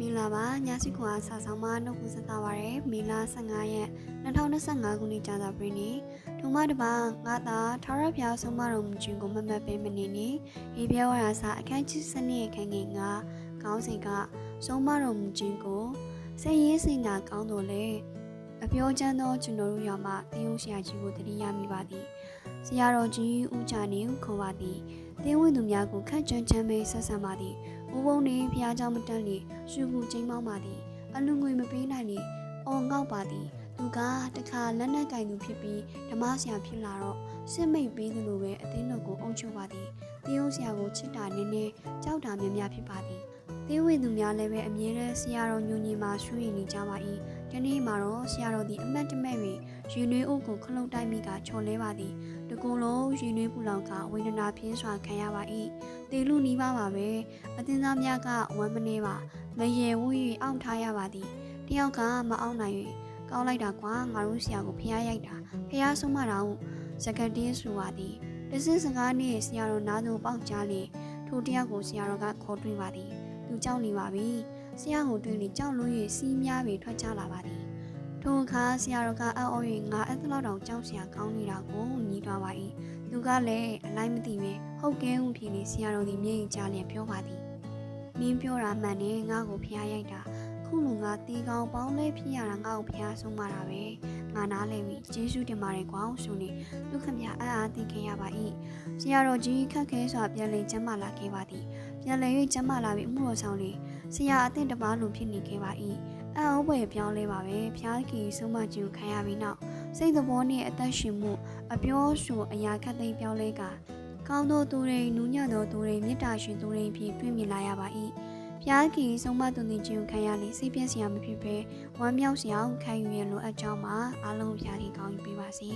မင်္ဂလာပါညစီခွာစာဆောင်မနှုတ်ခွန်းဆက်တာပါရယ်မေလ15ရက်2025ခုနှစ်ကြာသပတေးနေ့ထုံမတပါငါသာထာဝရဘုရားဆုံးမတော်မူခြင်းကိုမမတ်ပေးမနေနေဒီပြဝရစာအခန်းကြီးစနစ်အခန်းငယ်9ခေါင်းစဉ်ကဆုံးမတော်မူခြင်းကိုစိတ်ရင်းစင်တာကောင်းတော်လေအပြောချမ်းသောကျွန်တော်တို့ရောမှသင်ယုံဆရာကြီးကိုတတိယမိပါသည်ဆရာတော်ကြီးဦးချာနေခေါ်ပါသည် သင်ဝင်သူများကိုခက်ကြမ်းချမ်းပဲဆက်ဆံပါသည်ဦးဘုံနေဖျားเจ้าမတက်လေရှုဘူးချင်းမောင်းပါသည်အလူငွေမပေးနိုင်လေအော်ငေါက်ပါသည်သူကတခါလက်နက်ကင်သူဖြစ်ပြီးဓမ္မဆရာဖြစ်လာတော့စစ်မိတ်ပေးသလိုပဲအသင်းတော်ကိုအုံချုပ်ပါသည်သင်ယုံဆရာကိုချစ်တာနည်းနည်းကြောက်တာများများဖြစ်ပါသည် သင်ဝင်သူများလည်းပဲအမြဲတမ်းဆရာတော်ညူညီမှာရှုရင်နေကြပါ၏ဒီနေ့မှာတော့ဆရာတော်ဒီအမတ်တမဲ့၍ရင်နွေးအုပ်ကိုခလုတ်တိုက်မိကချော်လဲပါသည်တကူလုံးရင်နွေးပူလောင်ကဝေဒနာပြင်းစွာခံရပါ၏တေလူနီးပါပါပဲအသင်းသားများကဝမ်းမနေပါမရေဝူ၍အောင့်ထားရပါသည်တယောက်ကမအောင်နိုင်၍ကောင်းလိုက်တာကွာငါတို့ဆရာကိုဖျားရိုက်တာဖျားဆုံးမတာဟုစကတင်းဆိုပါသည်တစင်းစကားနှင့်ဆရာတော်နားသူပေါက်ကြားလေထိုတယောက်ကိုဆရာတော်ကခေါ်တွေ့ပါသည် သူကြောက်နေပါပြီဆရာကိုတွေ့လေကြောက်လွန်း၍စီးများပြီးထွက်ချလာပါသည်ထိုအခါဆရာတော်ကအံ့ဩ၍ငါအဲ့လောက်တောင်ကြောက်စရာကောင်းနေတာကိုညီးသွားပါ၏သူကလည်းအလိုက်မသိပဲဟုတ်ကဲဟုဖြစ်လေဆရာတော်သည်မျက်ရည်ကျလျက်ပြောပါသည်မင်းပြောတာမှန်တယ်ငါ့ကိုဖျားရိုက်တာခုလူငါတီးကောင်းပေါင်းလဲဖြစ်ရတာငါ့ကိုဖျားဆုံးမတာပဲငါနားလဲပြီကျေးဇူးတင်ပါတယ်ကွာဆိုနေဒုက္ခမြအံ့အားသိခဲ့ရပါ၏ဆရာတော်ကြီးခက်ခဲစွာပြန်လည်ကျမ်းမာလာခဲ့ပါသည် ပြန်လည်၍ကျမ်းမာလာပြီးအမှုတော်ဆောင်လေဆရာအသင့်တပါးလိုဖြစ်နေခဲ့ပါ၏အံ့ဩဖွယ်ပြောင်းလဲပါပဲဖျားကြီးဆုံးမခြင်းကိုခံရပြီးနောက်စိတ်သဘောနဲ့အသက်ရှင်မှုအပြောဆိုအရာခက်သိမ်းပြောင်းလဲကကောင်းသောသူတွေနူးညံ့သောသူတွေမေတ္တာရှင်သူတွေဖြင့်တွေ့မြင်လာရပါ၏ဖျားကြီးဆုံးမသူတင်ခြင်းကိုခံရလေစိတ်ပြည့်စရာမဖြစ်ဘဲဝမ်းမြောက်စရာခံယူရလိုအပ်ကြောင်းမှာအားလုံးဖျားကြီးကောင်းယူပေးပါစေ